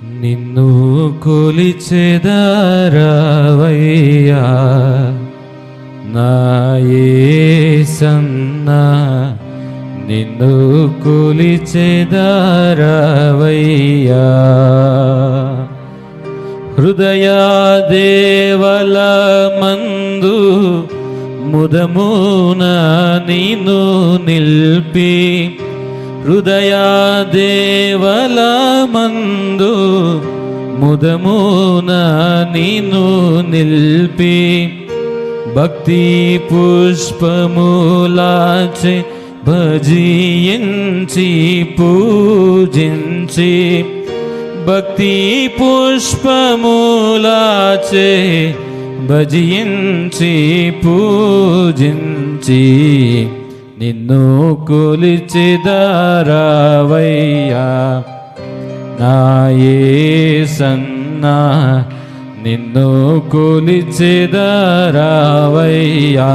నిన్ను కొలిచెదరవయ్యా నాయసన్న నిన్ను కొలిచెదరవయ్యా హృదయ దేవల మందు ముదమున నిన్ను నిల్పి హృదయ దేవల మందు ముదమున నిన్ను నిల్పి భక్తి పుష్పములాచి భజించి పూజించి భక్తి పుష్పములాచే భజించి పూజించి నిన్ను కొలిచిదారావయ్యా. నాయే సన్నా నిన్ను కొలిచిదారావయ్యా.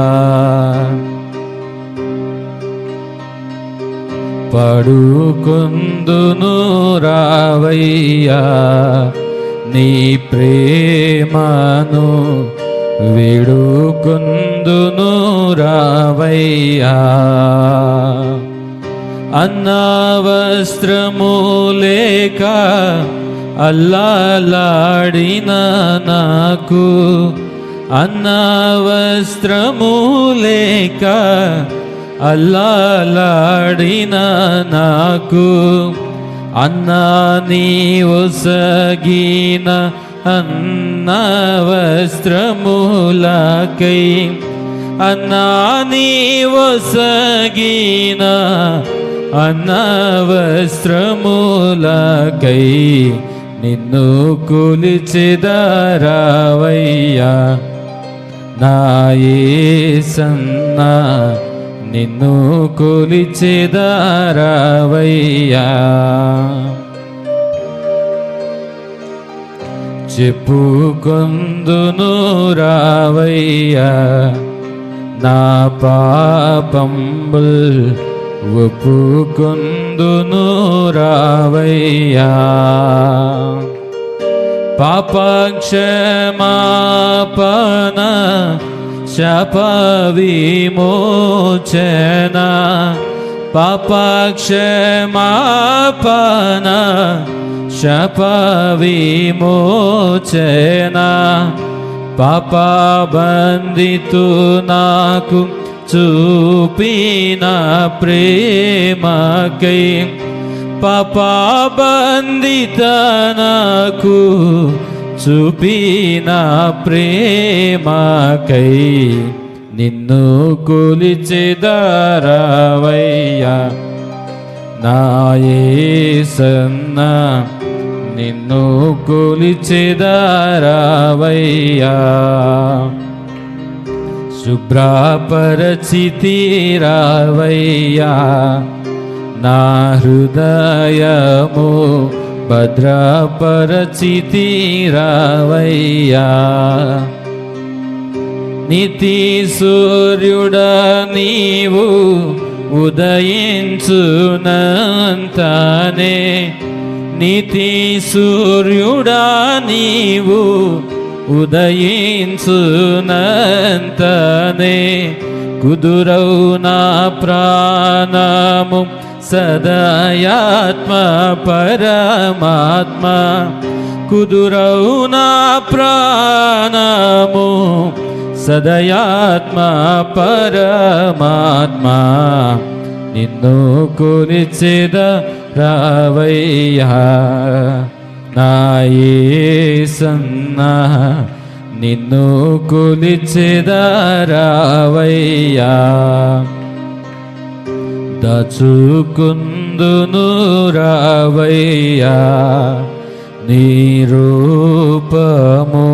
పడుకుందును రావయ్యా నీ ప్రేమను వేడుకొందును రావయ్యా. అన్న వస్త్రము లేక అల్లాలాడిన నాకు. అన్న వస్త్రము లేక అల్లాలాడిన నాకు. అన్నా నీవు ఒసగిన అన్న వస్త్రములకై అన్నా నీ ఒసగిన వస్త్రములకై నిన్ను కొలిచెదరావయ్యా నాయసన్నా నిన్ను కొలిచెదరావయ్యా చెప్పుకొందును రావయ్యా. నా పాపంబుల్ ఒప్పుకొందును రావయ్యా. పాపక్షమాపణ శప విమోచన పాపక్షమాపణ శప విమోచన పాపబందితు నాకు చూపిన ప్రేమకై పాపబందిత నాకు చూపిన ప్రేమకై నిన్ను కొలిచెదరవయ్యా నాయే సన్నా నిన్ను కొలిచెదరావయ్యా శుభ్రపరచితి రావయ్యా నా హృదయము భద్రపరచితి రావయ్యా నితి సూర్యుడ నీవు ఉదయించునంతానే నీతి సూర్యుడా నీవు ఉదయించునంతనే. కుదురౌ నా ప్రాణము సదయాత్మ పరమాత్మ కుదురౌ నా ప్రాణము సదయాత్మ పరమాత్మ నిన్ను కొలిచెద రావయ్యా నాయసన్నా నిన్ను కొలిచెద దచుకుందును రావయ్యా నీ రూపము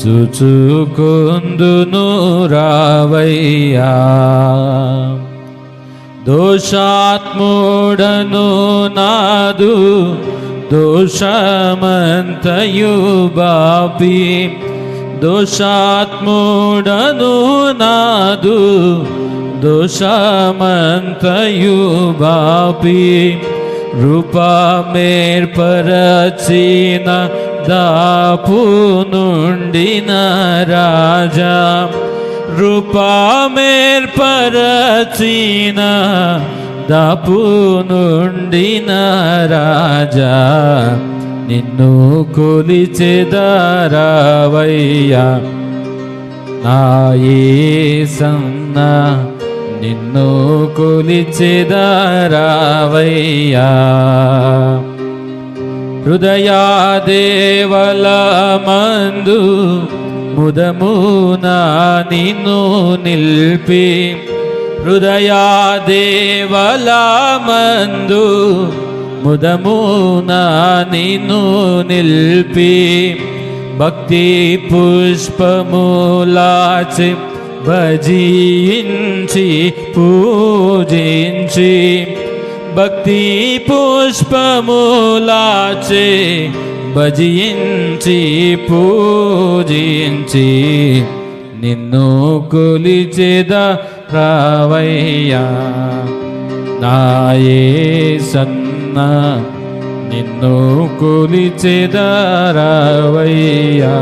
చూచుకుందును రావయ్యా दोसात् मोडनु नादु दोष मन्थयु बापि दोसात् मोडनु नादु दोष मन्थयु बापि रचिन दुण्डीनराजा రూపమేర్పరచిన దాపు నుండిన రాజా నిన్ను కొలిచెదారావయ్యా నాయసన్న నిన్ను కొలిచెదారావయ్యా హృదయాదేవల మందు ముదమునా నిన్ను నిల్పి హృదయాదేవల మందు ముదమునా నిన్ను నిల్పి భక్తి పుష్పములాచి భజించి పూజించి భక్తి పుష్పములాచే భజించి పూజించి నిన్ను కొలిచేద రావయ్యా. నాయే సన్న నిన్ను కొలిచేద రావయ్యా.